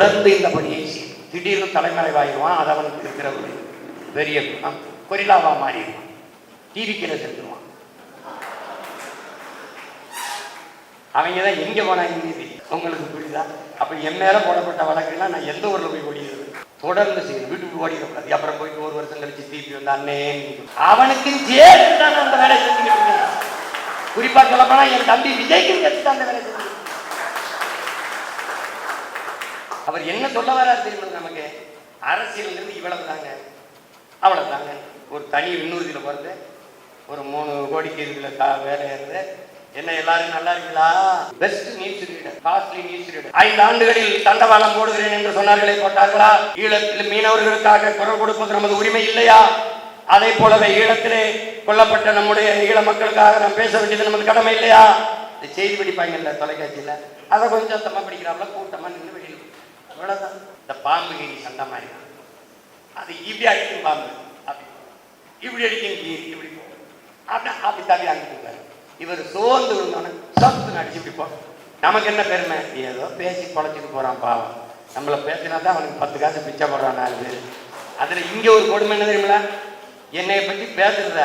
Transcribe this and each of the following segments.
தொடர்ந்து இந்த பணியை செய்யும் திடீர்னு தலைமறைவாயிடுவான் அது அவனுக்கு இருக்கிற ஒரு பெரிய குணம். கொரிலாவா மாறிடுவான். டிவிக்கில செஞ்சிருவான் அவங்க தான் எங்க போனாங்க உங்களுக்கு புரியுதா? அப்ப என் மேல போடப்பட்ட வழக்குலாம் நான் எந்த ஊர்ல போய் ஓடிடுறது? தொடர்ந்து செய்யணும். வீட்டுக்கு ஓடிடக்கூடாது. அப்புறம் போயிட்டு ஒரு வருஷம் கழிச்சு திருப்பி வந்து அண்ணே அவனுக்கு சேர்த்து தான் அந்த வேலையை செஞ்சுக்கிட்டு குறிப்பாக குறிப்பா என் தம்பி விஜய்க்கும் சேர்த்து தான் அந்த வேலையை செஞ்சு இருக்கேன். அவர் என்ன சொல்ல வராரு தெரியுமா நமக்கு? அரசியல் இருந்து இவ்வளவு தாங்க அவ்வளவு தாங்க ஒரு தனி விண்ணூர்தியில் பிறந்து ஒரு மூணு கோடிக்கு இதுல வேலை இருந்து என்ன எல்லாரும் நல்லா இருக்கீங்களா? Best news reader costly news reader ஐந்து ஆண்டுகளில் தண்டவாளம் போடுகிறேன் என்று சொன்னார்களே போட்டார்களா? ஈழத்தில் மீனவர்களுக்காக குரல் கொடுப்பது நமது உரிமை இல்லையா? அதே போலவே ஈழத்திலே கொல்லப்பட்ட நம்முடைய ஈழ மக்களுக்காக நாம் பேச வேண்டியது நமது கடமை இல்லையா? இந்த செய்தி படிப்பாங்கல்ல தொலைக்காட்சியில். அதை கொஞ்சம் சத்தமாக படிக்கிறாப்புல கூட்டமாக நின்று அவ்வளோதான் இந்த பாம்பு கீரி சண்டை மாதிரி. அது இப்படி அடிக்கும் பாம்பு. அப்படி. இப்படி அடிக்கும் கீரி இப்படி போகும் அப்படி அப்படி தள்ளி அங்கிட்டு இவர் சோர்ந்து விழுந்தோன்னு சத்து அடிச்சு இப்படி போகும் நமக்கு என்ன பெருமை? ஏதோ பேசி பொழைச்சிட்டு போகிறான் பாவம். நம்மளை பேசினா தான் அவனுக்கு பத்து காசு பிச்சை போடுறான் நாலு பேர். அதில் இங்கே ஒரு கொடுமை என்ன தெரியுங்களா என்னைய பற்றி பேசுறத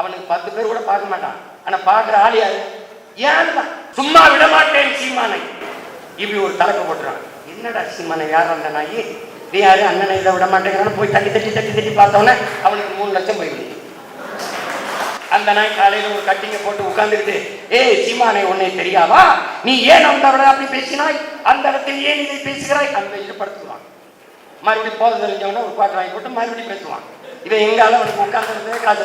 அவனுக்கு பத்து பேர் கூட பார்க்க மாட்டான். ஆனால் பார்க்குற ஆள் யாரு? ஏன் தான் சும்மா விடமாட்டேன் சீமானை. இப்படி ஒரு தலைப்பு போட்டுறான். என்னடா சீமானை யார் அந்த நாய்? நீ யாரு? அண்ணனை இதை விட மாட்டேங்கிறான்னு போய் தட்டி தட்டி தட்டி தட்டி பார்த்தோன்னே அவனுக்கு மூணு லட்சம் போயிடுது அந்த நாய் காலையில ஒரு கட்டிங்க போட்டு உட்காந்துக்கிட்டு ஏய் சீமானை உன்னை தெரியாதா? நீ ஏன் அந்த அப்படி பேசினாய்? அந்த இடத்தில் ஏன் இதை பேசுகிறாய்? அந்த இது படுத்துவான் மறுபடியும் போத தெரிஞ்சவன ஒரு பாட்டு வாங்கி போட்டு மறுபடியும் பேசுவான். இவன் எங்கால அவனுக்கு உட்கார்ந்து காசு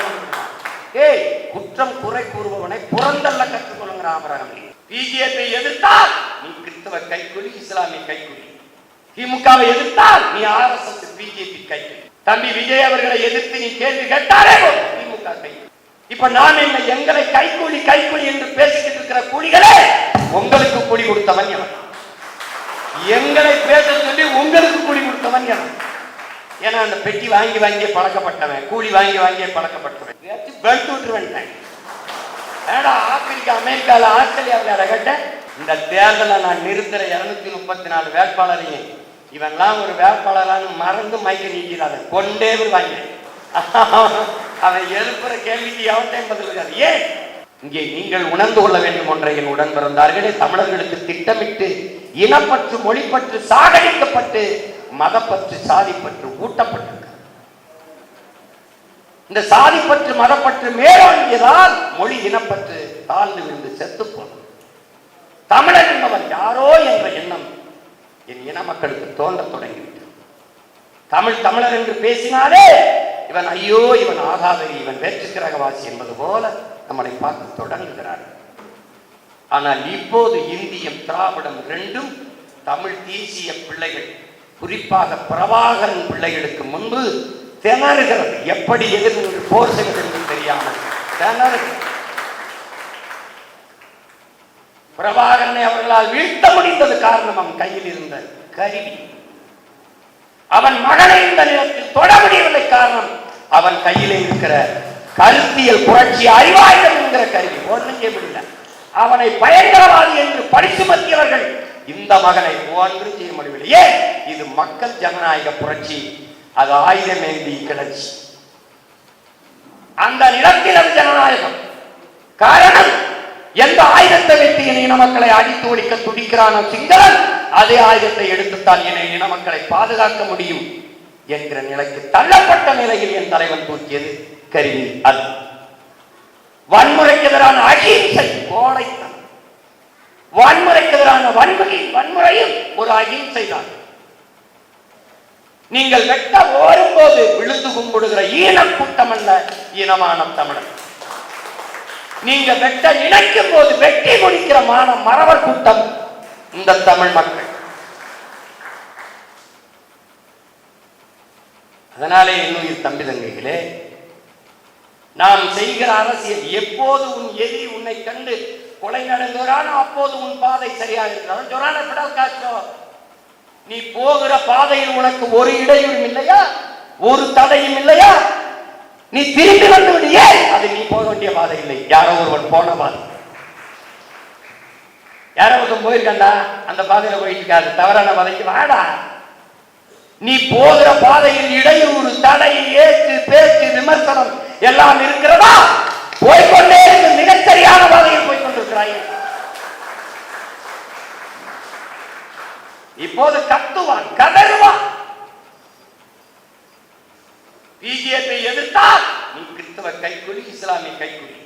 ஏய் குற்றம் குறை கூறுபவனை புறந்தல்ல கற்றுக்கொள்ளுங்கிற ஆபரகம் பிஜேபி எதிர்த்தால் நீ கிறிஸ்தவ கைக்குலி இஸ்லாமிய கைக்குலி திமுகவை எதிர்த்தால் நீ ஆர்எஸ்எஸ் பிஜேபி கைக்குலி தம்பி விஜய் அவர்களை எதிர்த்து நீ கேள்வி கேட்டாரே திமுக கைக்குலி இப்ப நான் என்ன எங்களை கைக்கூலி கைக்கூலி என்று பேசிக்கிட்டு இருக்கிற கூலிகளே உங்களுக்கு கூலி கொடுத்தவன் எவன்? எங்களை பேச சொல்லி உங்களுக்கு கூலி கொடுத்தவன் எவன்? ஏன்னா அந்த பெட்டி வாங்கி வாங்கியே பழக்கப்பட்டவன் கூலி வாங்கி வாங்கியே பழக்கப்பட்டவன். பெல்ட் விட்டுருவேன் ஏடா ஆப்பிரிக்கா அமெரிக்கால ஆஸ்திரேலியாவில் ரகட்ட இந்த தேர்தலை நான் நிறுத்துற இருநூத்தி முப்பத்தி நாலு வேட்பாளரையும் இவன்லாம் ஒரு வேட்பாளரான்னு மறந்து மைக்க நீக்கிறாங்க கொண்டே வருவாங்க. அவன் எழுப்புற கேள்விக்கு எவன்டையும் பதில் இருக்காது ஏன்? இங்கே நீங்கள் உணர்ந்து கொள்ள வேண்டும் ஒன்றை என் உடன் பிறந்தார்களே தமிழர்களுக்கு திட்டமிட்டு இனப்பற்று மொழிப்பற்று சாகடிக்கப்பட்டு மதப்பற்று சாதிப்பற்று ஊட்டப்பட்டிருக்கிறது. இந்த சாதிப்பற்று மதப்பற்று மேலோங்கியதால் இனப்பற்று தாழ்ந்து விழுந்து செத்து போனோம் தமிழன் என்பவன் யாரோ என்ற எண்ணம் என் இன மக்களுக்கு தோன்றத் தொடங்கிவிட்டது. தமிழ் தமிழர் என்று பேசினாலே இவன் ஐயோ இவன் ஆகாதரி இவன் வேற்றுக்கிரகவாசி என்பது போல நம்மளை பார்த்து தொடங்குகிறார். ஆனால் இப்போது இந்தியம் திராவிடம் ரெண்டும் தமிழ் தேசிய பிள்ளைகள் குறிப்பாக பிரபாகரன் பிள்ளைகளுக்கு முன்பு திணறுகிறது. எப்படி எதிர்த்து போர் செய்வது என்று தெரியாமல் திணறுகிறது. பிரபாகரனை அவர்களால் வீழ்த்த முடிந்தது காரணம் அவன் கையில் இருந்த கருவி. அவன் மகனை இந்த நேரத்தில் தொட முடியவில்லை காரணம் அவன் கையிலே இருக்கிற கருத்தியல் புரட்சி அறிவாயுதம் என்கிற கருவி. ஒன்றும் செய்ய முடியல. அவனை பயங்கரவாதி என்று படித்து மத்தியவர்கள் இந்த மகனை ஒன்றும் செய்ய முடியவில்லை. ஏன்? இது மக்கள் ஜனநாயக புரட்சி. அது ஆயுதமேந்தி கிளர்ச்சி. அந்த நிலத்தில் அது ஜனநாயகம். காரணம் எந்த ஆயுதத்தை வைத்து என் இன மக்களை அடித்து ஒழிக்க துடிக்கிறானோ சிங்களன் அதே ஆயுதத்தை எடுத்துத்தான் என இன மக்களை பாதுகாக்க முடியும் என்கிற நிலைக்கு தள்ளப்பட்ட நிலையில் என் தலைவன் தூக்கியது கருவி அது. வன்முறைக்கு எதிரான அகிம்சை கோடைத்தனம் வன்முறைக்கு எதிரான வன்முறை வன்முறையும் ஒரு அகிம்சை தான் நீங்கள் வெட்ட ஓடும்போது விழுந்து கும்பிடுகிற ஈனம் கூட்டம் அல்ல இனமான தமிழன். நீங்க வெட்ட நினைக்கும் போது வெட்டி முடிக்கிற மான மறவர் கூட்டம் இந்த தமிழ் மக்கள். அதனாலே என்னுயிர் தம்பி தங்கைகளே நாம் செய்கிற அரசியல் எப்போது உன் எதிரி உன்னை கண்டு கொலை நடந்துறானோ அப்போது உன் பாதை சரியாக இருக்கிறான் சொரான பிடல் காச்சோ நீ போகிற பாதையில் உனக்கு ஒரு இடையூறும் இல்லையா? ஒரு தடையும் இல்லையா? நீ திரும்பி வந்து அது நீ போக வேண்டிய பாதை இல்லை. யாரோ ஒருவன் போன பாதை. யாரோ ஒருத்தன் போயிருக்காண்டா அந்த பாதையில போயிட்டு இருக்காது தவறான பாதைக்கு வாடா. நீ போகிற பாதையில் இடையூறு தடை ஏற்று பேச்சு விமர்சனம் எல்லாம் இருக்கிறதா போய்கொண்டே இருக்கு மிகச்சரியான பாதையில் போய் கொண்டிருக்கிறாய் இப்போது கத்துவான் கதறுவான் பிஜேபி எதிர்த்தால் நீ கிறிஸ்தவ கைக்குலி இஸ்லாமிய கைக்குலி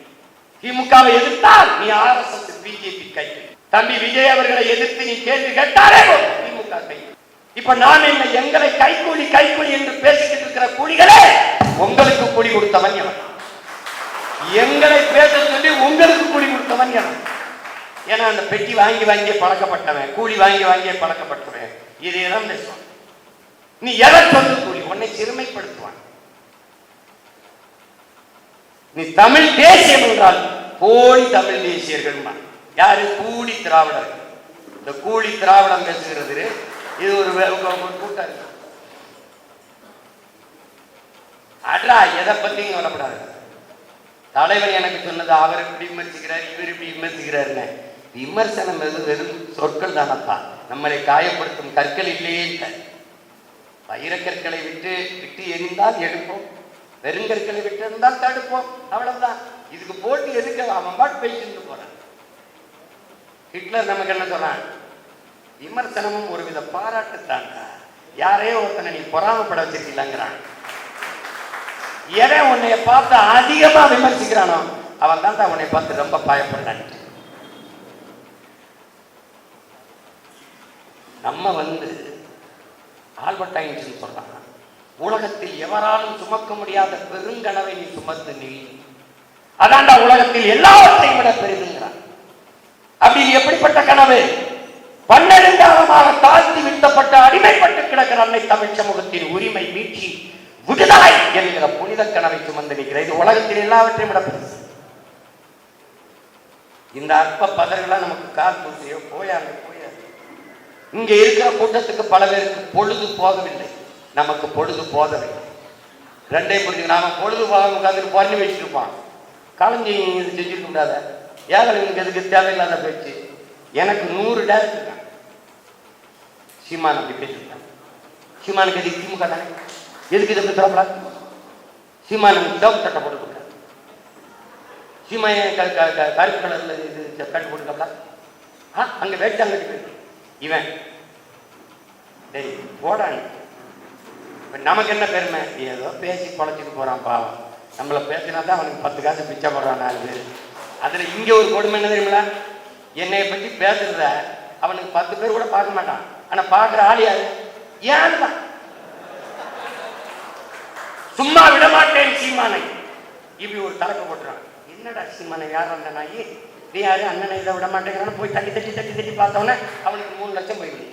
திமுகவை எதிர்த்தால் நீ ஆர்எஸ்எஸ் பிஜேபி கைக்குலி தம்பி விஜய் அவர்களை எதிர்த்து நீ கேள்வி கேட்டாரே திமுக கைக்குலி இப்ப நான் என்ன எங்களை கைகூலி கைகூலி என்று பேசிக்கிட்டு இருக்கிற கூலிகளே உங்களுக்கு கூலி கொடுத்தவன் எவன்? எங்களை பேச சொல்லி உங்களுக்கு கூலி கொடுத்தவன் எவன்? ஏன்னா அந்த பெட்டி வாங்கி வாங்கி பழக்கப்பட்டவன் கூலி வாங்கி வாங்கி பழக்கப்பட்டவன். இதே தான் பேசுவான்? நீ எதை சொல்லு கூலி? உன்னை சிறுமைப்படுத்துவான். நீ தமிழ் தேசியம் என்றால் போலி தமிழ் தேசியர்கள் யாரு? கூலி திராவிடர். இந்த கூலி திராவிடம் பேசுகிறது இது ஒரு கூட்டம் அட்ரா எதை பத்தியும் கவலைப்படாது தலைவர் எனக்கு சொன்னது அவர் இப்படி விமர்சிக்கிறார் இவர் இப்படி விமர்சிக்கிறாருன்னு. விமர்சனம் எது வெறும் சொற்கள் தானப்பா. நம்மளை காயப்படுத்தும் கற்கள் இல்லையே இல்லை. வைரக்கற்களை விட்டு விட்டு எரிந்தால் எடுப்போம். வெறுங்கற்களை விட்டு இருந்தால் தடுப்போம். அவ்வளவுதான். இதுக்கு போட்டு எதுக்கு? அவன் பாட்டு பேசிட்டு போறான். ஹிட்லர் நமக்கு என்ன சொல்றான்? விமர்சனமும் ஒரு வித பாராட்டுத்தான் யாரையோ ஒருத்தனை நீ பொறாமப்பட வச்சிருக்கீங்களாங்கிறான். எவன் உன்னைய பார்த்து அதிகமா விமர்சிக்கிறானோ அவன் தான் உன்னை பார்த்து ரொம்ப பயப்படுறான். நம்ம வந்து ஆல்பர்ட் ஐன்ஸ்டீன் சொல்றான் உலகத்தில் எவராலும் சுமக்க முடியாத பெருங்கனவை நீ சுமத்து நீ அதான்டா உலகத்தில் எல்லாவற்றையும் விட பெரிதுங்கிறார். அப்படி எப்படிப்பட்ட கனவு? பன்னெடுங்காலமாக தாழ்த்தி விட்டப்பட்ட அடிமைப்பட்டு கிடக்கிற அன்னை தமிழ் சமூகத்தின் உரிமை மீட்சி விடுதலை என்கிற புனித கனவை சுமந்து நிற்கிற இது உலகத்தில் எல்லாவற்றையும் விட பெருசு இந்த அற்ப பதர்களா நமக்கு கால் தூசியோ போயாங்க போயாது இங்க இருக்கிற கூட்டத்துக்கு பல பேருக்கு பொழுது போகவில்லை. நமக்கு பொழுது போதவில்லை ரெண்டே புரிஞ்சு நாம பொழுது போக உட்காந்துட்டு பண்ணி வச்சிருப்பான் இருப்பான் இது செஞ்சுட்டு கூடாத ஏகலைவனுக்கு எதுக்கு தேவையில்லாத பேச்சு? எனக்கு நூறு டேரக்ட் இருக்கான் சீமான் அப்படி பேசிருக்கான் சீமானுக்கு எதுக்கு திமுக தானே? எதுக்கு இதை பேசுறாங்களா சீமானுக்கு சிவப்பு சட்டை போட்டு கொடுக்க சீமா க- க- கருப்பு கலரில் இது கட்டு போட்டுக்கல ஆ அங்கே வேட்டாங்கட்டி போயிருக்கு. இவன். டேய் போடான்னு இப்போ நமக்கு என்ன பெருமை? ஏதோ பேசி குழச்சிட்டு போகிறான் பாவம். நம்மள பேசினா தான் அவனுக்கு பத்து காசு பிச்சை போடுறான் நாலு பேர் அதில் இங்கே ஒரு கொடுமை என்ன தெரியுமில என்னை பற்றி பேசுறத அவனுக்கு பத்து பேர் கூட பார்க்க மாட்டான். ஆனால் பார்க்குற ஆள் யாரு? ஏன் தான் சும்மா விட மாட்டேன் சீமானை. இப்படி ஒரு தலைப்பு போட்டுறான். என்னடா சீமானை யார் அந்த நாயி? நீ யாரு? அண்ணனை இதை விட மாட்டேங்கிறான்னு போய் தட்டி தட்டி தட்டி தட்டி பார்த்தவொடனே அவனுக்கு மூணு லட்சம் போயிடுது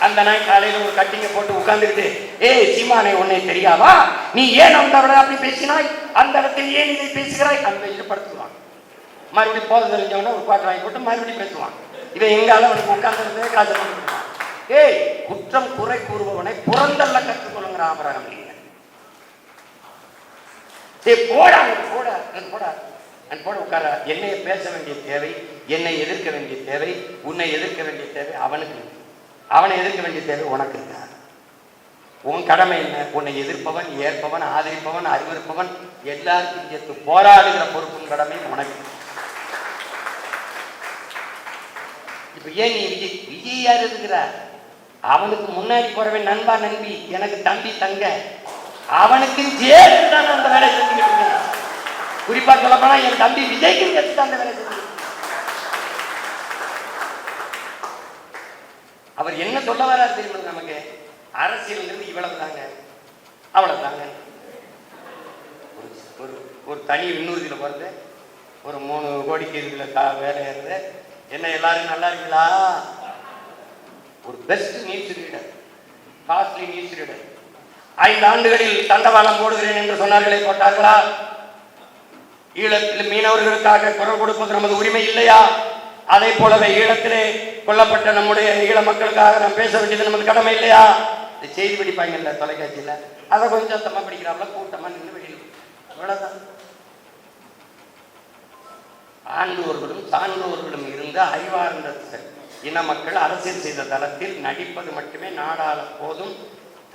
அந்த நாய் காலையில ஒரு கட்டிங்க போட்டு உட்கார்ந்துக்கிட்டு ஏய் சீமானே உன்னை தெரியாதா? நீ ஏன் அந்த விட அப்படி பேசினாய்? அந்த இடத்தில் ஏன் இதை பேசுகிறாய்? அந்த பேசிட்டு படுத்துவாங்க மறுபடியும் போத தெரிஞ்சவன ஒரு பாட்டு வாங்கி போட்டு மறுபடியும் பேசுவான். இவன் எங்கால அவனுக்கு உட்கார்ந்து காசு பண்ணிட்டு ஏய் குற்றம் குறை கூறுபவனை புறந்தல்ல கற்றுக்கொள்ளுங்கிற ஆபரகம் நீங்க ஏய் போடா அங்க போடா அங்க போடா. போட உட்கார என்னை பேச வேண்டிய தேவை என்னை எதிர்க்க வேண்டிய தேவை உன்னை எதிர்க்க வேண்டிய தேவை அவனுக்கு. அவனை எதிர்க்க வேண்டிய தேவை உனக்கு உன் கடமை என்ன? உன்னை எதிர்ப்பவன் ஏற்பவன் ஆதரிப்பவன் அறிவிருப்பவன் எல்லாருக்கும் சேர்த்து போராடுகிற பொறுப்பும் கடமை உனக்கு. இப்ப ஏன் நீ விஜய் விஜய் யார் இருக்கிறார் அவனுக்கு முன்னாடி போறவன் நண்பா நண்பி எனக்கு தம்பி தங்க அவனுக்கு சேர்த்து தான் அந்த வேலை செஞ்சுக்கிட்டு இருக்கேன். குறிப்பா சொல்லப்போனா என் தம்பி விஜய்க்கு சேர்த்து தான் அந்த வேலை செஞ்சுக்கிட்டு அவர் என்ன சொல்ல வராரு தெரியுமா நமக்கு? அரசியல்ங்கிறது இவ்வளவு தாங்க அவ்வளவு தாங்க ஒரு ஒரு தனி விண்ணூதியில் பிறந்து ஒரு மூணு கோடிக்கு இதுல கா வேலை இருந்து என்ன எல்லாரும் நல்லா இருக்கீங்களா? ஒரு best news reader costly news reader ஐந்து ஆண்டுகளில் தண்டவாளம் போடுகிறேன் என்று சொன்னார்களே போட்டார்களா? ஈழத்தில் மீனவர்களுக்காக குரல் கொடுப்பது நமது உரிமை இல்லையா? அதே போலவே ஈழத்திலே கொல்லப்பட்ட நம்முடைய ஈழ மக்களுக்காக நாம் பேச வேண்டியது நமது கடமை இல்லையா? இந்த செய்தி படிப்பாங்கல்ல தொலைக்காட்சியில. அதை கொஞ்சம் சத்தமா படிக்கிறாப்புல கூட்டமா நின்று வெளியில். இவ்வளவுதான் ஆண்டோர்களும் சான்றோர்களும் இருந்த அறிவார்ந்த இன மக்கள் அரசியல் செய்த தளத்தில் நடிப்பது மட்டுமே நாடாள போதும்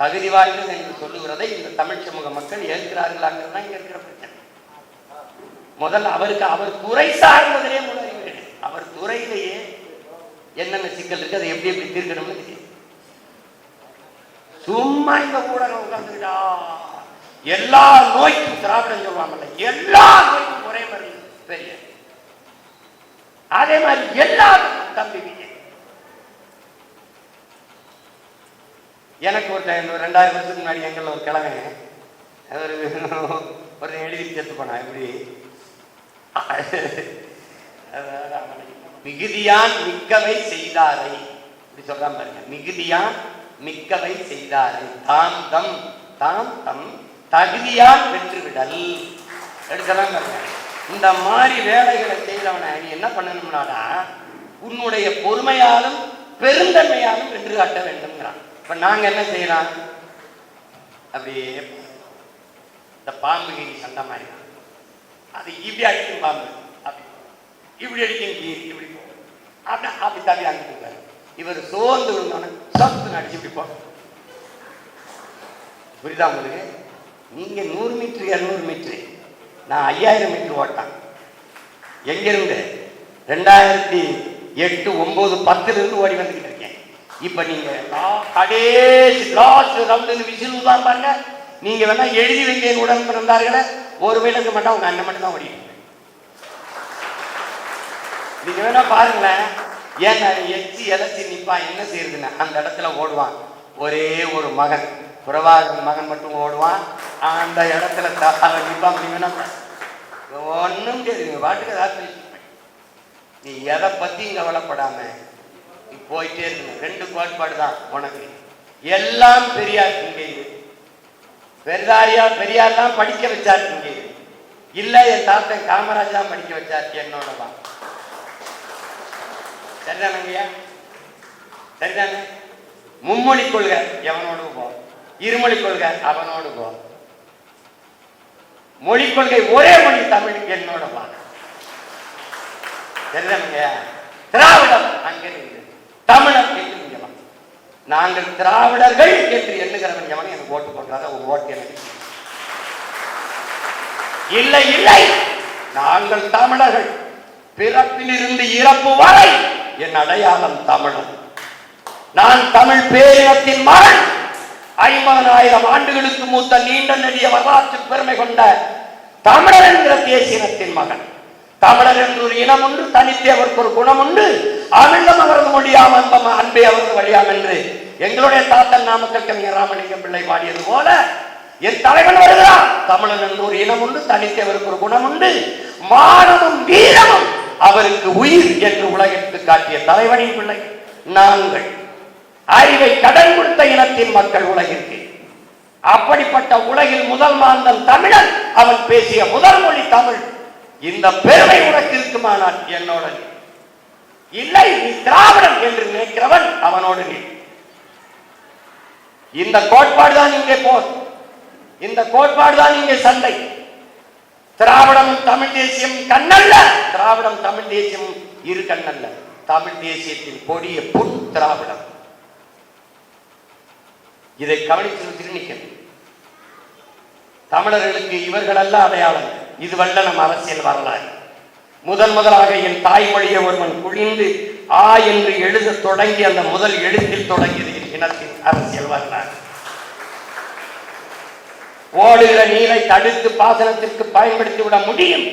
தகுதி வாய்ந்தது என்று சொல்லுகிறதை இந்த தமிழ் சமூக மக்கள் ஏற்கிறார்களாங்கிறது தான் இங்க இருக்கிற பிரச்சனை. முதல்ல அவருக்கு அவர் துறை சார்ந்ததிலே முதல் அவர் துறையிலேயே என்னென்ன சிக்கல் இருக்கு அதை எப்படி எப்படி தீர்க்கணும்னு தெரியும் சும்மா இந்த ஊடகம் உட்கார்ந்துக்கிட்டா எல்லா நோய்க்கும் திராவிடம் சொல்லுவாங்கல்ல எல்லா நோய்க்கும் ஒரே மாதிரி பெரிய. அதே மாதிரி எல்லாருக்கும் தம்பி விஜய் எனக்கு ஒரு டைம் ஒரு ரெண்டாயிரம் வருஷத்துக்கு முன்னாடி எங்களில் ஒரு கிழமை ஒரு ஒரு எழுதி சேர்த்து போனான் இப்படி மிகுதியான் மிக்கவை செய்தாரை. இப்படி சொல்றாம பாருங்க. மிகுதியான் மிக்கவை செய்தாரை. தாம் தம் தாம் தம் தகுதியால் பெற்றுவிடல். எடுக்கலாம் பாருங்க. இந்த மாதிரி வேலைகளை செய்யறவனை நீ என்ன பண்ணணும்னாடா உன்னுடைய பொறுமையாலும் பெருந்தன்மையாலும் வென்று காட்ட வேண்டும்ங்கிறான். இப்ப நாங்க என்ன செய்யலாம்? அப்படியே இந்த பாம்பு கீரி சண்டை மாதிரி அது இப்படி அடிக்கும் பாம்பு. அப்படி. இப்படி அடிக்கும் கீரி இப்படி போகும் அப்படி அப்படி தள்ளி அங்கிட்டு இருக்காரு இவர் சோர்ந்து விழுந்தோன்னு சத்து அடிச்சு பிடிப்போம் புரியுதா உங்களுக்கு? நீங்க நூறு மீட்ரு இரநூறு மீட்ரு. நான் ஐயாயிரம் மீட்டர் ஓட்டான். எங்கிருந்து? ரெண்டாயிரத்தி எட்டு ஒன்பது பத்துல இருந்து ஓடி வந்துகிட்டு இருக்கேன். இப்ப நீங்க கடைசி லாஸ்ட் ரவுண்டு விசில் தான் பாருங்க. நீங்க வேணா எழுதி வைக்க என் பிறந்தார்களே ஒரு வேலைக்கு மட்டும் உங்கள் அண்ணன் மட்டும் தான் ஓடி நீங்க வேணா பாருங்களேன். ஏன் எச்சி இலச்சி நிற்பான் என்ன செய்யுதுன்னா அந்த இடத்துல ஓடுவான். ஒரே ஒரு மகன். புறவாகன் மகன் மட்டும் ஓடுவான். அந்த இடத்துல அவன் நிற்பான் நீ வேணா பாரு. தெரியுங்க பாட்டுக்கு ஏதாவது நீ எதை பற்றி கவலைப்படாம நீ போயிட்டே இருக்கணும் ரெண்டு கோட்பாடு தான் உனக்கு. எல்லாம் பெரியார் இங்கே இது பெரிதாரியா பெரியார் தான் படிக்க வச்சார் இங்கே இல்லை என் தாத்தன் காமராஜ் தான் படிக்க வச்சார் என்னோட தான் சரிதானங்கய்யா சரிதானே? மும்மொழி கொள்கை எவனோடு போ. இருமொழி கொள்கை அவனோடு போ. மொழி கொள்கை ஒரே மொழி தமிழ் என்னோட வா சரிதானங்கய்யா திராவிடம் அங்கே தமிழம் தமிழர் என்று இங்கே நாங்கள் திராவிடர்கள் என்று எண்ணுகிறவன் எவன்? எனக்கு ஓட்டு போட்டாத ஒரு ஓட்டு எனக்கு இல்லை இல்லை. நாங்கள் தமிழர்கள். பிறப்பிலிருந்து இறப்பு வரை என் அடையாளம் தமிழன். நான் தமிழ் பேரினத்தின் மகன். ஐம்பதனாயிரம் ஆண்டுகளுக்கு மூத்த நீண்ட நெடிய வரலாற்று பெருமை கொண்ட தமிழர் என்கிற தேசியனத்தின் மகன். தமிழர் என்று ஒரு இனம் உண்டு தனித்து அவருக்கு ஒரு குணம் உண்டு. அமிழ்தம் அவரது மொழியாம் அன்பம் அன்பே அவரது வழியாம் என்று எங்களுடைய தாத்தன் நாமக்கல் கவிஞர் ராமலிங்கம் பிள்ளை பாடியது போல என் தலைவன் வருகிறான் தமிழன் என்று ஒரு இனம் உண்டு தனித்து அவருக்கு ஒரு குணம் உண்டு. மானமும் வீரமும் அவருக்கு உயிர் என்று உலகிற்கு காட்டிய தலைவனின் பிள்ளை நாங்கள். அறிவை கடன் கொடுத்த இனத்தின் மக்கள் உலகிற்கு. அப்படிப்பட்ட உலகில் முதல் மாந்தன் தமிழன். அவன் பேசிய முதல் மொழி தமிழ். இந்த பெருமை உனக்கு இருக்குமானால் என்னோட இல்லை நீ திராவிடன் என்று நினைக்கிறவன் அவனோடு நீ. இந்த கோட்பாடு தான் இங்கே போர். இந்த கோட்பாடு தான் இங்கே சண்டை. திராவிடம் தமிழ் தேசியம் கண்ணல்ல. திராவிடம் தமிழ் தேசியம் இரு கண்ணல்ல. தமிழ் தேசியத்தின் கொடிய புன் திராவிடம். இதை கவனித்து திருநிக்கணும் தமிழர்களுக்கு இவர்களல்ல அடையாளம் இதுவல்ல நம் அரசியல் வரலாறு. முதன் முதலாக என் தாய்மொழியை ஒருவன் குழிந்து ஆ என்று எழுதத் தொடங்கி அந்த முதல் எழுத்தில் தொடங்கியது என் இனத்தின் அரசியல் வரலாறு. ஓடுகிற நீரை தடுத்து பாசனத்திற்கு பயன்படுத்தி விட முடியும்.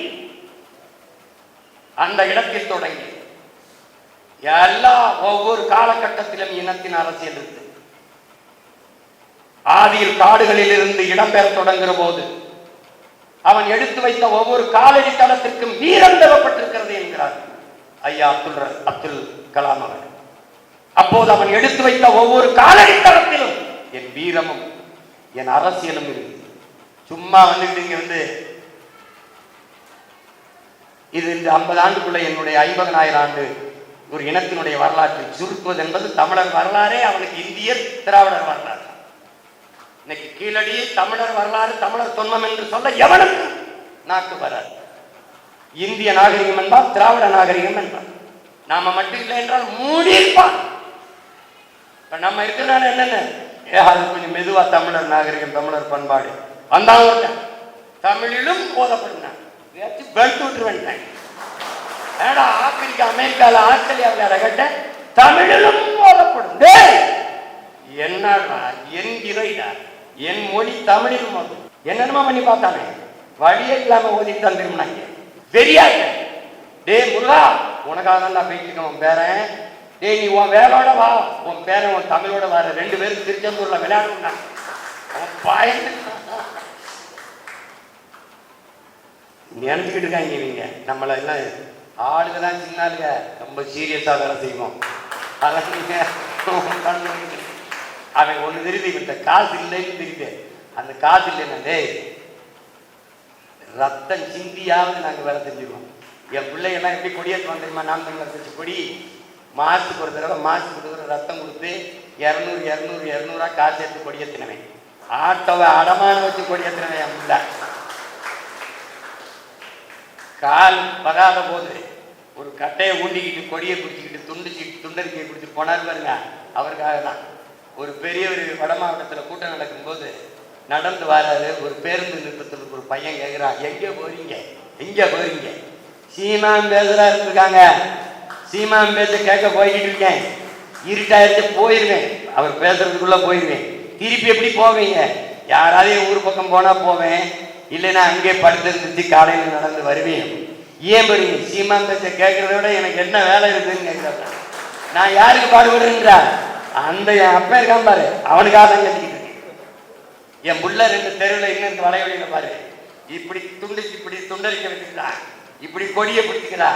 அந்த இடத்தில் தொடங்கி எல்லா ஒவ்வொரு காலகட்டத்திலும் இனத்தின் அரசியல் இருக்கு ஆதியில் காடுகளில் இருந்து இடம்பெற தொடங்குகிற போது அவன் எடுத்து வைத்த ஒவ்வொரு காலடி தளத்திற்கும் வீரம் தேவைப்பட்டிருக்கிறது என்கிறார் ஐயா அப்துல் ர- அப்துல் கலாம் அவர் அப்போது அவன் எடுத்து வைத்த ஒவ்வொரு காலடி தளத்திலும் என் வீரமும் என் அரசியலும் இருக்கு சும்மா வந்துட்டு இங்க வந்து இது இந்த ஐம்பது ஆண்டுக்குள்ள என்னுடைய ஐம்பதனாயிரம் ஆண்டு ஒரு இனத்தினுடைய வரலாற்றை சுருக்குவது என்பது தமிழர் வரலாறே அவனுக்கு இந்திய திராவிடர் வரலாறு. இன்னைக்கு கீழடியே தமிழர் வரலாறு தமிழர் தொன்மம் என்று சொல்ல எவனுக்கு நாக்கு வராது. இந்திய நாகரிகம் என்பார் திராவிட நாகரிகம் என்பார். நாம மட்டும் இல்லை என்றால் மூடி இருப்பான் இப்ப நம்ம இருக்கிறனால என்னென்ன? ஏ அது கொஞ்சம் மெதுவா தமிழர் நாகரிகம் தமிழர் பண்பாடு. வந்தான் ஒருத்தன் தமிழிலும் போதப்படுங்க பெல்ட் விட்டுருவேன் ஏடா ஆப்பிரிக்கா அமெரிக்கால ஆஸ்திரேலியாவில் ரகட்ட தமிழிலும் போதப்படும். டேய் என்னடா என் இறைடா என் மொழி தமிழிலும் மொழி என்னென்னமா பண்ணி பார்த்தானே? வழியே இல்லாம ஓதி தந்துருமாங்க தெரியாது டேய் முருகா உனக்காக தான் நான் உன் பேரன். டே நீ உன் வேலோட வா. உன் பேரன் உன் தமிழோட வர ரெண்டு பேரும் திருச்செந்தூர்ல விளையாடுனா அவன் நினைச்சுக்கிட்டு இருக்காங்க இவங்க நம்மள எல்லாம் ஆளுங்க தான் ரொம்ப சீரியஸா வேலை செய்வோம். அதான் அவன் ஒண்ணு தெரியுது இவன்கிட்ட காசு இல்லைன்னு தெரியுது. அந்த காசு இல்லைன்னா டேய் ரத்தம் சிந்தியாவது நாங்க வேலை செஞ்சிருவோம். என் பிள்ளைகள்லாம் எப்படி கொடியேற்ற தெரியுமா? நாம் தமிழர் கட்சி கொடி. மாசத்துக்கு ஒரு தடவை மாசத்துக்கு ஒரு தடவை ரத்தம் கொடுத்து இரநூறு இரநூறு இரநூறா காசு எடுத்து கொடியேற்றினவன். ஆட்டோவை அடமானம் வச்சு கொடியேற்றினவன் என் பிள்ளை. கால் படாத போது ஒரு கட்டையை ஊண்டிக்கிட்டு கொடியை பிடிச்சிக்கிட்டு துண்டு துண்டறிக்கையை பிடிச்சி போனார் பாருங்க. அவருக்காக தான் ஒரு பெரிய ஒரு வட மாவட்டத்தில் கூட்டம் நடக்கும்போது நடந்து வராது ஒரு பேருந்து நிறுத்தத்தில் ஒரு பையன் கேட்குறான் எங்கே போறீங்க? எங்கே போறீங்க? சீமான் பேசுறாரு இருக்காங்க. சீமான் பேச கேட்க போய்கிட்டு இருக்கேன். இருட்டாயிரத்து போயிருவேன். அவர் பேசுறதுக்குள்ள போயிருவேன். திருப்பி எப்படி போவீங்க? யாராவது ஊர் பக்கம் போனா போவேன். இல்லைன்னா அங்கே படுத்திருந்துச்சு காலையில் நடந்து வருவேன். ஏன் பெரிய சீமான் கேட்கறத விட எனக்கு என்ன வேலை இருக்குன்னு கேட்கறாங்க நான் யாருக்கு பாடுபடுறேன்றா? அந்த என் அப்பா இருக்கான் பாரு. அவனுக்காக தான் கட்டிக்கிட்டு இருக்கேன். என் புள்ள ரெண்டு தெருவில் இன்னும் வளைவழியில் பாரு. இப்படி துண்டிச்சு இப்படி துண்டரிக்க வச்சுக்கிறா. இப்படி கொடியை பிடிச்சிக்கிறா.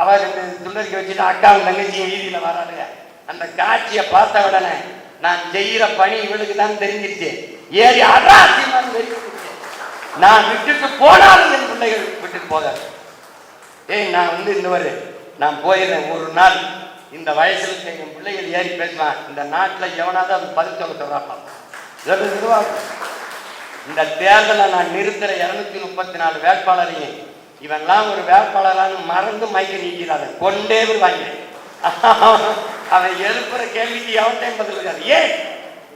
அவ ரெண்டு துண்டரிக்க வச்சுட்டு அக்காவும் தங்கச்சியும் வீதியில் வராளுங்க. அந்த காட்சியை பார்த்த உடனே நான் செய்கிற பணி இவளுக்கு தான் தெரிஞ்சிருச்சு. ஏறி அடா சீமான் தெரியும் நான் விட்டுட்டு போனாலும் என் பிள்ளைகள் விட்டுட்டு போகாது ஏய் நான் வந்து இந்த ஒரு நான் போயிடுறேன் ஒரு நாள் இந்த வயசுல என் பிள்ளைகள் ஏறி பேசுவான் இந்த நாட்டில் எவனாவது அது பதில் சொல்ல இந்த தேர்தலை நான் நிறுத்துற இருநூத்தி முப்பத்தி நாலு வேட்பாளரையும் இவன்லாம் ஒரு வேட்பாளரான மறந்து மயக்க நீக்கிறாங்க. கொண்டே வருவாங்க அவன் எழுப்புற கேள்விக்கு டைம் பதில் இருக்காது ஏன்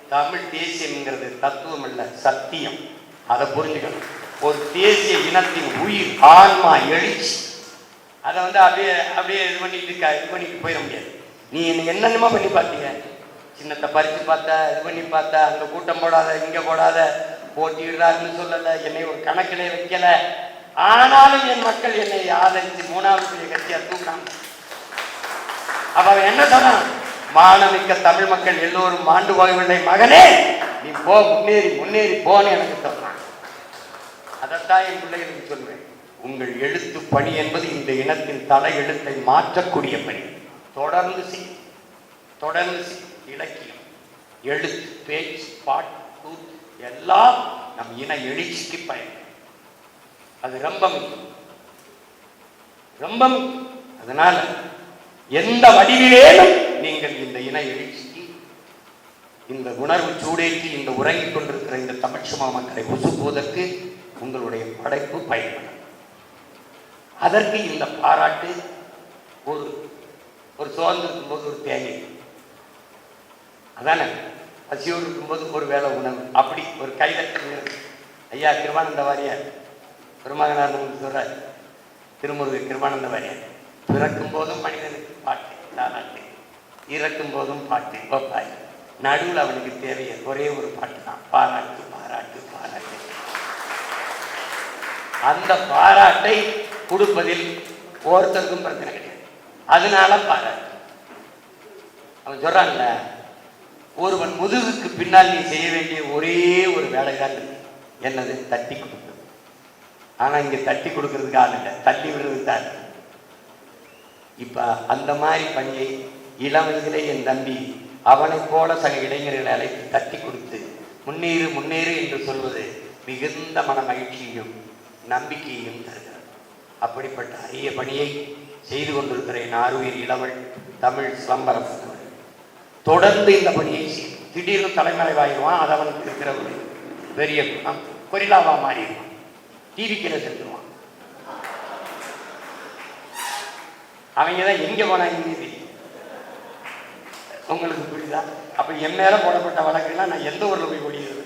தமிழ் தேசியம்ங்கிறது தத்துவம் இல்லை சத்தியம். அதை புரிஞ்சுக்கணும். ஒரு தேசிய இனத்தின் உயிர் ஆன்மா எழுச்சி. அதை வந்து அப்படியே அப்படியே இது பண்ணிட்டு க- இது பண்ணிட்டு போயிட முடியாது. நீ என்ன என்னென்னமோ பண்ணி பார்த்தீங்க. சின்னத்தை பறித்து பார்த்த இது பண்ணி பார்த்த அங்கே கூட்டம் போடாத இங்கே போடாத போட்டியிடுறாருன்னு சொல்லலை என்னை ஒரு கணக்கிலே வைக்கலை. ஆனாலும் என் மக்கள் என்னை ஆதரித்து மூணாவது பெரிய கட்சியாக தூக்கினாங்க அப்ப அவன் என்ன சொன்னான்? மானமிக்க தமிழ் மக்கள் எல்லோரும் மாண்டு போகவில்லை மகனே. நீ போ முன்னேறி முன்னேறி போன்னு எனக்கு சொன்னான். அதைத்தான் என் பிள்ளைகளுக்கு சொல்வேன். உங்கள் எழுத்து பணி என்பது இந்த இனத்தின் தலை எழுத்தை மாற்றக்கூடிய பணி. தொடர்ந்து சி. தொடர்ந்து சி. இலக்கியம். எழுத்து பேச்சு பாட்டு எல்லாம் நம் இன எழுச்சிக்கு பயன். அது ரொம்ப முக்கியம். ரொம்ப அதனால எந்த வடிவிலேனும் நீங்கள் இந்த இன எழுச்சிக்கு இந்த உணர்வு சூடேற்றி இந்த உறங்கிக் கொண்டிருக்கிற இந்த தமிழ்ச்சுமா மக்களை உசுப்புவதற்கு உங்களுடைய படைப்பு பயன்படும். அதற்கு இந்த பாராட்டு ஒரு ஒரு சோர்ந்து இருக்கும்போது ஒரு தேவை அதானே? பசியோடு இருக்கும்போது ஒரு வேளை உணவு. அப்படி ஒரு கைதட்டல் ஐயா கிருமானந்த வாரியார் பெருமகனார் நமக்கு சொல்றார். திருமுருக கிருமானந்த வாரியார் பிறக்கும் போதும் மனிதனுக்கு பாட்டு. தானாட்டு இறக்கும் போதும் பாட்டு. பப்பாய் நடுவில் அவனுக்கு தேவையை ஒரே ஒரு பாட்டு தான் பாராட்டு. அந்த பாராட்டை கொடுப்பதில் ஒருத்தருக்கும் பிரச்சனை கிடையாது. அதனால பாராட்டு. அவன் சொல்றான்ல ஒருவன் முதுகுக்கு பின்னால் நீ செய்ய வேண்டிய ஒரே ஒரு வேலை தான் என்னது? தட்டி கொடுக்கிறது ஆனா இங்க தட்டி கொடுக்கறதுக்கு ஆள் இல்லை. தள்ளி விடுறதுக்கு தான் இப்ப அந்த மாதிரி பணியை இளம் வயதிலே என் தம்பி அவனைப் போல சக இளைஞர்களை அழைத்து தட்டி கொடுத்து முன்னேறு முன்னேறு என்று சொல்வது மிகுந்த மன மகிழ்ச்சியும் நம்பிக்கையையும் தருகிறது அப்படிப்பட்ட அரிய பணியை செய்து கொண்டிருக்கிற என் ஆறுயிர் இளவல் தமிழ் சிலம்பரம் தொடர்ந்து இந்த பணியை செய்யும் திடீர்னு தலைமறைவாயிடுவான் அது அவனுக்கு இருக்கிற ஒரு பெரிய குணம். கொரிலாவா மாறிடுவான். டிவிக்கில செஞ்சிருவான் அவங்க தான் எங்கே போனாங்கன்னு தெரியும். உங்களுக்கு புரியுதா? அப்ப என் மேல போடப்பட்ட வழக்குலாம் நான் எந்த ஊர்ல போய் ஓடிடுறது?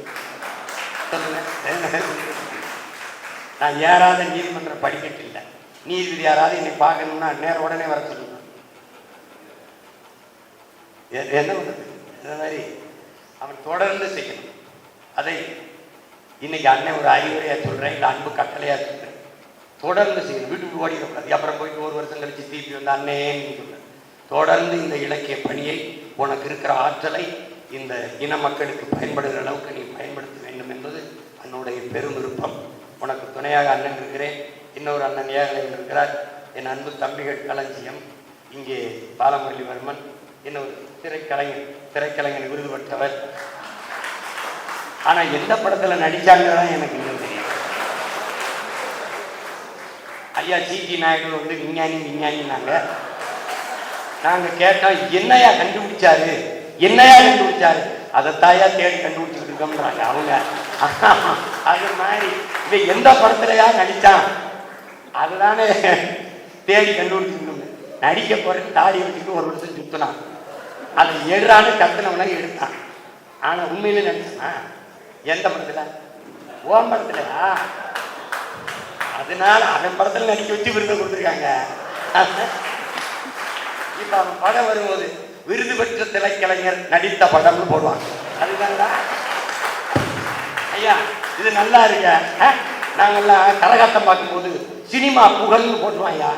சொல்லுங்க. நான் ஏறாத நீதிமன்ற படிக்கட்டு இல்லை. நீதிபதி யாராவது என்னை பார்க்கணும்னா நேர உடனே வர சொல்லணும் என்ன பண்ணுறது இந்த மாதிரி அவன் தொடர்ந்து செய்யணும். அதை இன்னைக்கு அண்ணன் ஒரு அறிவுரையாக சொல்கிறேன் இல்லை அன்பு கட்டளையாக சொல்கிறேன் தொடர்ந்து செய்யணும். வீட்டுக்கு ஓடிடக்கூடாது. அப்புறம் போயிட்டு ஒரு வருஷம் கழிச்சு திருப்பி வந்து அண்ணேன்னு சொல்கிறேன் தொடர்ந்து இந்த இலக்கிய பணியை உனக்கு இருக்கிற ஆற்றலை இந்த இன மக்களுக்கு பயன்படுகிற அளவுக்கு நீ பயன்படுத்த வேண்டும் என்பது என்னுடைய பெரும் விருப்பம் துணையாக அண்ணன் இருக்கிறேன். இன்னொரு அண்ணன் ஏகலையில் இருக்கிறார். என் அன்பு தம்பிகள் களஞ்சியம். இங்கே பாலமுரளிவர்மன் இன்னொரு திரைக்கலைஞர் திரைக்கலைஞர் விருது பெற்றவர் ஆனால் எந்த படத்தில் நடிச்சாங்கதான் எனக்கு இன்னும் தெரியும் ஐயா சிஜி நாயகர் வந்து விஞ்ஞானி விஞ்ஞானினாங்க. நாங்கள் கேட்டோம் என்னையா கண்டுபிடிச்சாரு? என்னையா கண்டுபிடிச்சாரு? அதை தாயா தேடி கண்டுபிடிச்சிட்டு இருக்கோம்ன்றாங்க அவங்க. அது மாதிரி. இவன் எந்த படத்துலயா நடித்தான் அதுதானே தேடி கண்டுபிடிச்சிருக்கணும் நடிக்க போறேன் தாடி வச்சுட்டு ஒரு வருஷம் சுத்தினான். அதை எடுறான்னு கத்துனவன எடுத்தான். ஆனா உண்மையில நடிச்சான்? எந்த படத்துல? ஓம் படத்துலயா? அதனால அவன் படத்துல நடிக்க வச்சு விருது கொடுத்துருக்காங்க. இப்ப அவன் படம் வரும்போது விருது பெற்ற திரைக்கலைஞர் நடித்த படம்னு போடுவாங்க. அதுதான்டா. ஐயா இது நல்லா இருக்க? ஆ? நாங்கெல்லாம் கரகாட்டம் பார்க்கும்போது சினிமா புகழ்னு போட்டுருவோம் ஐயா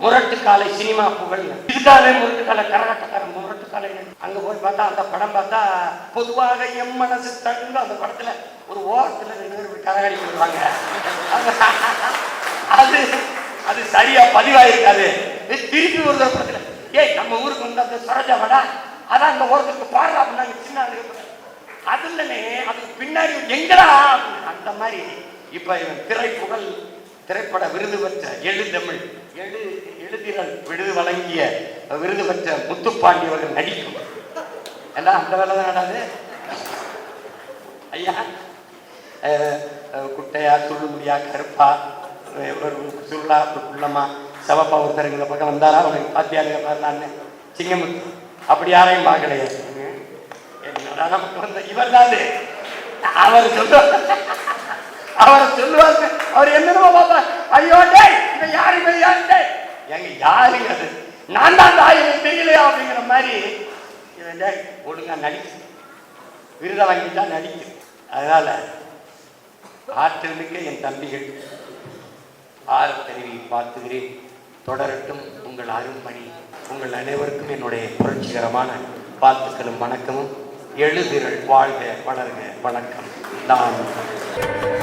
முரட்டு காலை சினிமா புகழ். இதுக்காக முரட்டு காலை கரகாட்டக்காரன் முரட்டு காலை அங்க போய் பார்த்தா அந்த படம் பார்த்தா பொதுவாக எம் மனசு தகுந்த அந்த படத்துல ஒரு ஓரத்துல ரெண்டு பேர் இப்படி கரகாடி போடுவாங்க. அது அது சரியா பதிவாயிருக்காது. திருப்பி ஒரு படத்துல ஏய் நம்ம ஊருக்கு வந்து அந்த சரோஜா வடா? அதான் அந்த ஓரத்துக்கு பாடுறா அப்படின்னா சின்ன அது அதுக்கு பின்னாடி எங்கடா அந்த மாதிரி. இப்ப இவன் திரை திரைப்பட விருது பெற்ற எழுதமிழ் எழு எழுதிகள் விருது வழங்கிய விருது பெற்ற முத்துப்பாண்டி அவர்கள் நடிக்கும். எல்லாம் அந்த வேலை தான் நடாது ஐயா குட்டையா துள்ளு முடியா கருப்பா ஒரு சுருளா ஒரு குள்ளமா சவப்பா ஒருத்தர் இந்த பக்கம் வந்தாரா? அவனுக்கு பாத்தியாருங்க பாருலான்னு. சிங்கமுத்து. அப்படி யாரையும் பார்க்கலையே. நமக்கு வந்த இவர் தான் அவர் சொல்லுவார் அவர் சொல்லுவாங்க. அவர் என்னமோ பாப்பா ஐயோ டேய் இந்த யாரு இவன் டேய்? எங்க யாரு அது நான் தான் தாய் தெரியலையா அப்படிங்கிற மாதிரி இவன் டேய் ஒழுங்கா நடிச்சு விருதை வாங்கிட்டா நடிக்கு அதனால ஆற்றல் மிக்க என் தம்பிகள் ஆரத்தறிவி பார்த்துகிறேன். தொடரட்டும் உங்கள் அரும்பணி உங்கள் அனைவருக்கும் என்னுடைய புரட்சிகரமான வாழ்த்துக்களும் வணக்கமும். எழுதிரள் வாழ்க வளர்க வணக்கம். நான்